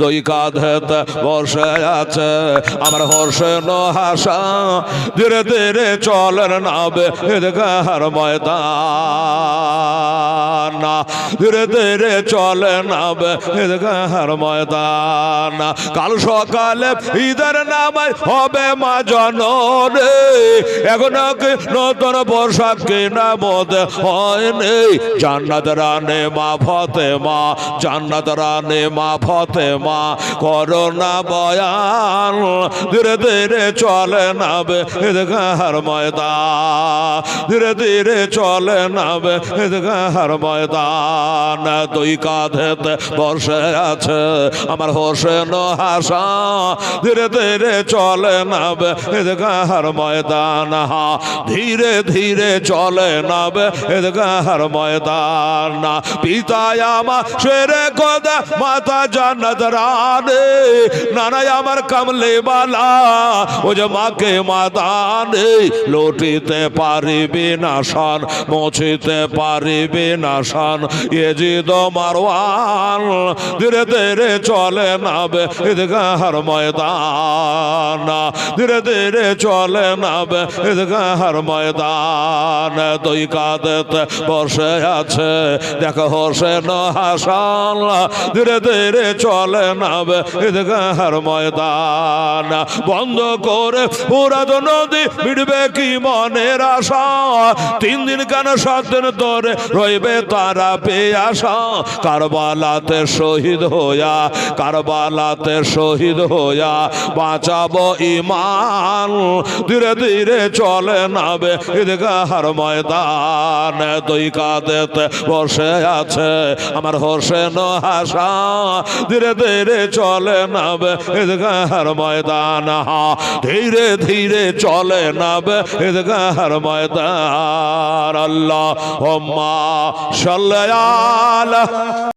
দুই কাঁধেতে বসে আছে আমার হোসেন হাসা। ধীরে ধীরে চলেন নাবে ঈদগাহার ময়দান। না, ধীরে ধীরে চলে নাবে ঈদগাহার ময়দান। কাল সকালে ঈদের নামায় হবে মা জনরে এখন নতুন পোশাক কেনা মধ্যে হয়নি। জান্নাত রানে মা ফতে মা জান্নাত রানে মা ফতে মা করোনা বয়ান। ধীরে ধীরে চলে নাবে ঈদগাহার ময়দান। ধীরে ধীরে চলে নাবে ঈদগাহার ময়দান। দুই কাঁধেতে বসে আছে, আমার হোসেন হাসা। ধীরে ধীরে চলে নাবে ঈদগাহার ময়দান, হা। ধীরে ধীরে চলে নাবে ঈদগাহার ময়দান পিতায় আমার শেরে কোদা মাতা জান্নাত রানে। নানাই আমার কামলে বালা ও যে মাকে মাদানে। লুটিতে পারিবে না শান মুছিতে পারিবে না শান এ জিদ মারওয়ান ধীরে ধীরে চলে নাবে ঈদগাহার ময়দান। ধীরে ধীরে চলে নাবে ঈদগাহার ময়দান। দুই কাঁধেতে বসে আছে, দেখো হোসেন হাসান। ধীরে ধীরে চলে নাবে ঈদগাহার ময়দান। বন্ধ করে পুরাদ নদী মিটবে কি মনের আশা? তিন দিন কেন সাত দিন ধরে রইবে তারা পেয়ে আসা, কারবালাতে শহীদ হইয়া, কারবালাতে শহীদ হইয়া বাঁচাবো ইমান ধীরে ধীরে চলে নাবে ঈদগাহার ময়দান। দুই কাঁধেতে বসে আছে আমার হোসেন হাসা। ধীরে ধীরে চলে নাবে ঈদগাহার ময়দান। হা, ধীরে ধীরে চলে নাবে ঈদগাহার ময়দান। আল্লাহ হোম্মা সাল্লাহ